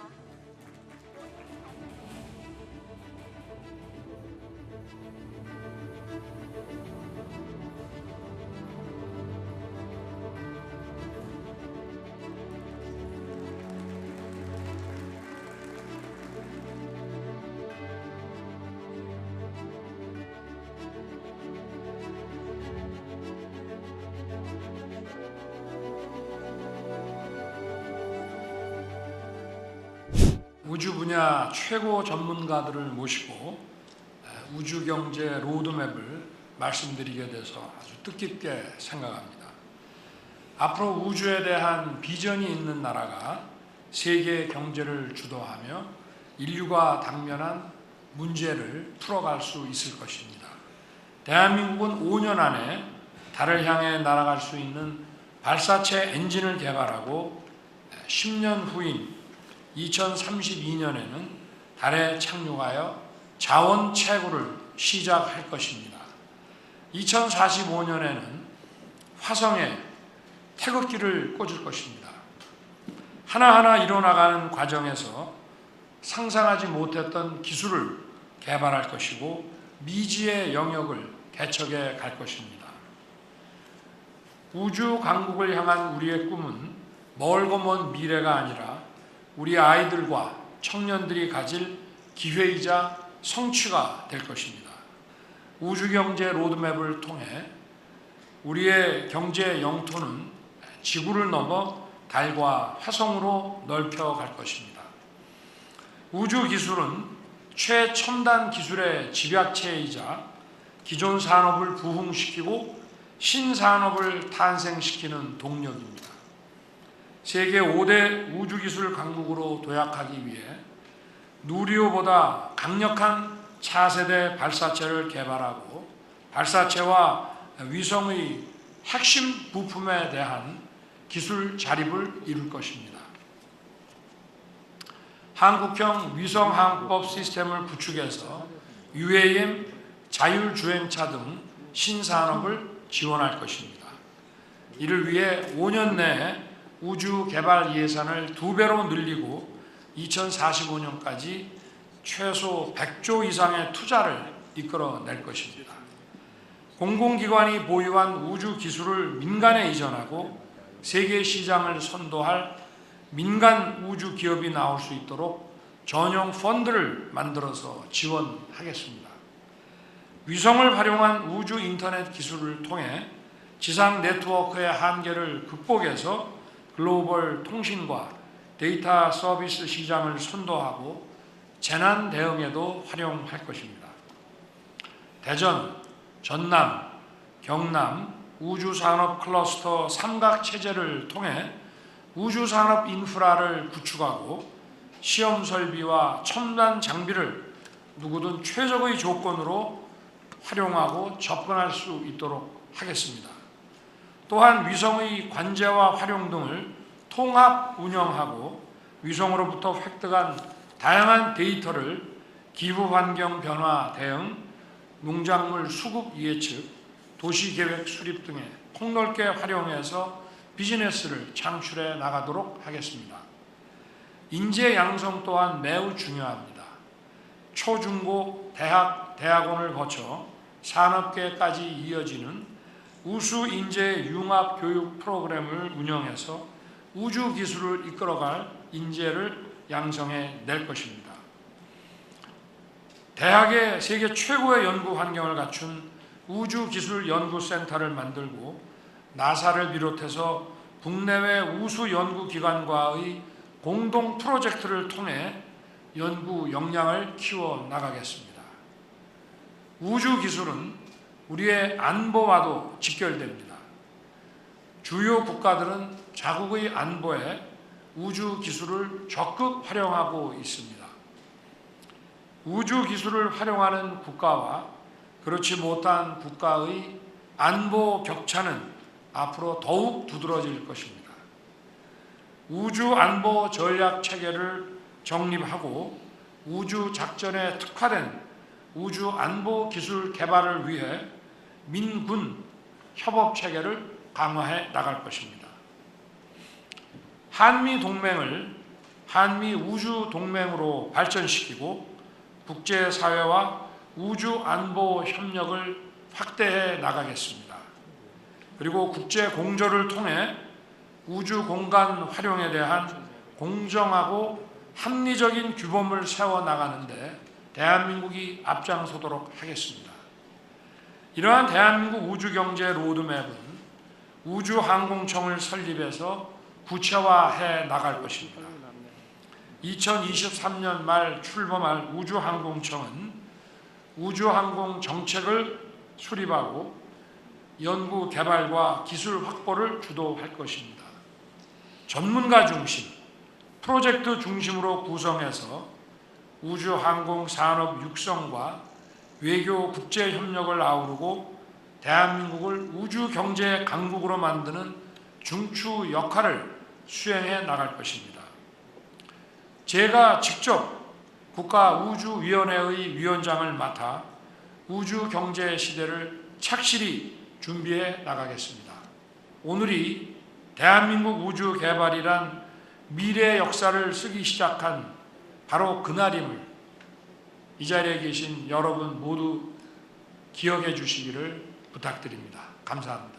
Thank you. 우주 분야 최고 전문가들을 모시고 우주 경제 로드맵을 말씀드리게 돼서 아주 뜻깊게 생각합니다. 앞으로 우주에 대한 비전이 있는 나라가 세계 경제를 주도하며 인류가 당면한 문제를 풀어갈 수 있을 것입니다. 대한민국은 5년 안에 달을 향해 날아갈 수 있는 발사체 엔진을 개발하고 10년 후인 2032년에는 달에 착륙하여 자원 채굴을 시작할 것입니다. 2045년에는 화성에 태극기를 꽂을 것입니다. 하나하나 이뤄나가는 과정에서 상상하지 못했던 기술을 개발할 것이고 미지의 영역을 개척해 갈 것입니다. 우주 강국을 향한 우리의 꿈은 멀고 먼 미래가 아니라 우리 아이들과 청년들이 가질 기회이자 성취가 될 것입니다. 우주 경제 로드맵을 통해 우리의 경제 영토는 지구를 넘어 달과 화성으로 넓혀 갈 것입니다. 우주 기술은 최첨단 기술의 집약체이자 기존 산업을 부흥시키고 신산업을 탄생시키는 동력입니다. 세계 5대 우주기술 강국으로 도약하기 위해 누리호보다 강력한 차세대 발사체를 개발하고 발사체와 위성의 핵심 부품에 대한 기술 자립을 이룰 것입니다. 한국형 위성 항법 시스템을 구축해서 UAM, 자율주행차 등 신산업을 지원할 것입니다. 이를 위해 5년 내에 우주 개발 예산을 두 배로 늘리고 2045년까지 최소 100조 이상의 투자를 이끌어낼 것입니다. 공공기관이 보유한 우주 기술을 민간에 이전하고 세계 시장을 선도할 민간 우주 기업이 나올 수 있도록 전용 펀드를 만들어서 지원하겠습니다. 위성을 활용한 우주 인터넷 기술을 통해 지상 네트워크의 한계를 극복해서 글로벌 통신과 데이터 서비스 시장을 선도하고 재난 대응에도 활용할 것입니다. 대전, 전남, 경남 우주산업 클러스터 삼각 체제를 통해 우주산업 인프라를 구축하고 시험 설비와 첨단 장비를 누구든 최적의 조건으로 활용하고 접근할 수 있도록 하겠습니다. 또한 위성의 관제와 활용 등을 통합 운영하고 위성으로부터 획득한 다양한 데이터를 기후 환경 변화 대응, 농작물 수급 예측, 도시 계획 수립 등에 폭넓게 활용해서 비즈니스를 창출해 나가도록 하겠습니다. 인재 양성 또한 매우 중요합니다. 초 중 고 대학 대학원을 거쳐 산업계까지 이어지는 우수 인재 융합 교육 프로그램을 운영해서 우주 기술을 이끌어갈 인재를 양성해 낼 것입니다. 대학의 세계 최고의 연구 환경을 갖춘 우주 기술 연구센터를 만들고 나사를 비롯해서 국내외 우수 연구 기관과의 공동 프로젝트를 통해 연구 역량을 키워 나가겠습니다. 우주 기술은 우리의 안보와도 직결됩니다. 주요 국가들은 자국의 안보에 우주 기술을 적극 활용하고 있습니다. 우주 기술을 활용하는 국가와 그렇지 못한 국가의 안보 격차는 앞으로 더욱 두드러질 것입니다. 우주 안보 전략 체계를 정립하고 우주 작전에 특화된 우주 안보 기술 개발을 위해 민군 협업 체계를 강화해 나갈 것입니다. 한미 동맹을 한미 우주 동맹으로 발전시키고 국제 사회와 우주 안보 협력을 확대해 나가겠습니다. 그리고 국제 공조를 통해 우주 공간 활용에 대한 공정하고 합리적인 규범을 세워 나가는데 대한민국이 앞장서도록 하겠습니다. 이러한 대한민국 우주 경제 로드맵은 우주항공청을 설립해서 구체화해 나갈 것입니다. 2023년 말 출범할 우주항공청은 우주항공 정책을 수립하고 연구 개발과 기술 확보를 주도할 것입니다. 전문가 중심, 프로젝트 중심으로 구성해서 우주항공 산업 육성과 외교 국제 협력을 아우르고 대한민국을 우주 경제 강국으로 만드는 중추 역할을 수행해 나갈 것입니다. 제가 직접 국가우주위원회의 위원장을 맡아 우주 경제 시대를 착실히 준비해 나가겠습니다. 오늘이 대한민국 우주 개발이란 미래 역사를 쓰기 시작한 바로 그날임을 이 자리에 계신 여러분 모두 기억해 주시기를 부탁드립니다. 감사합니다.